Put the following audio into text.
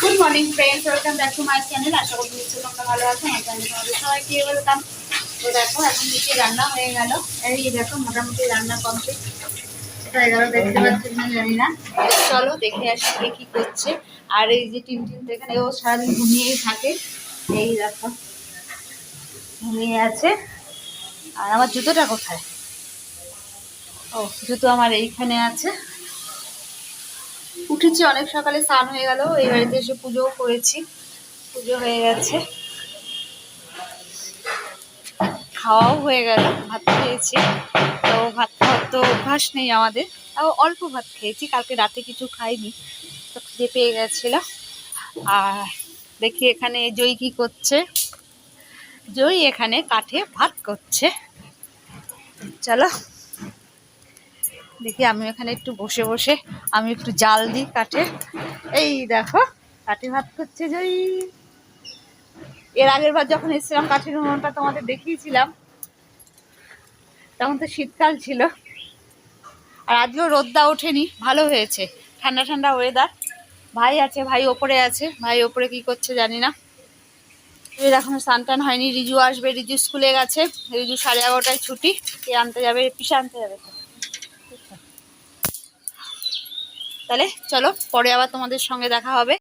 Good morning friends welcome back to my channel আশা করি নিশ্চয়ই তোমরা ভালো আছো আমার চ্যানেলে তোমাদের সবাইকে ওয়েলকাম তো দেখো এখন নিচে রান্না হয়ে গেল। এই দেখো মোটামুটি রান্না কমপ্লিট দেখতে পাচ্ছি না জানি না। চলো দেখে আসি কে কি করছে। আর এই যে টিম টিম এখানে ও সারাদিন ঘুমিয়েই থাকে। এই দেখো ঘুমিয়ে আছে। আর আমার জুতোটা কোথায়? ও জুতো আমার এইখানে আছে। উঠেছি, অনেক সকালে স্নান হয়ে গেল, এই বাড়িতে এসে পুজোও করেছি, পুজো হয়ে গেছে। খাওয়াও হয়ে গেল, ভাত খেয়েছি, তো ভাত খাওয়ার তো অভ্যাস নেই আমাদের, তাও অল্প ভাত খেয়েছি, কালকে রাতে কিছু খাইনি, তো খিদে পেয়ে গেছিল। আর দেখি এখানে জয় কি করছে। জয় এখানে কাঠে ভাত করছে। চলো। দেখি আমি এখানে একটু বসে বসে আমি একটু জাল দিই কাঠে। এই দেখো, কাঠে ভাত করছে জয়ী। এর আগের বার যখন এসেছিলাম কাঠের উনুনটা তোমাদের দেখিয়েছিলাম, তখন তো শীতকাল ছিল। আর আজকেও রোদ্দা ওঠেনি, ভালো হয়েছে। ঠান্ডা ঠান্ডা ওয়েদার ভাই আছে, ভাই ওপরে আছে। ভাই ওপরে কি করছে জানি না। এর এখনও স্নান টান হয়নি। রিজু আসবে, রিজু স্কুলে গেছে। রিজু সাড়ে এগারোটায় ছুটি। কে আনতে যাবে? পিসা আনতে যাবে। তাহলে চলো পরে আবার তোমাদের সঙ্গে দেখা হবে।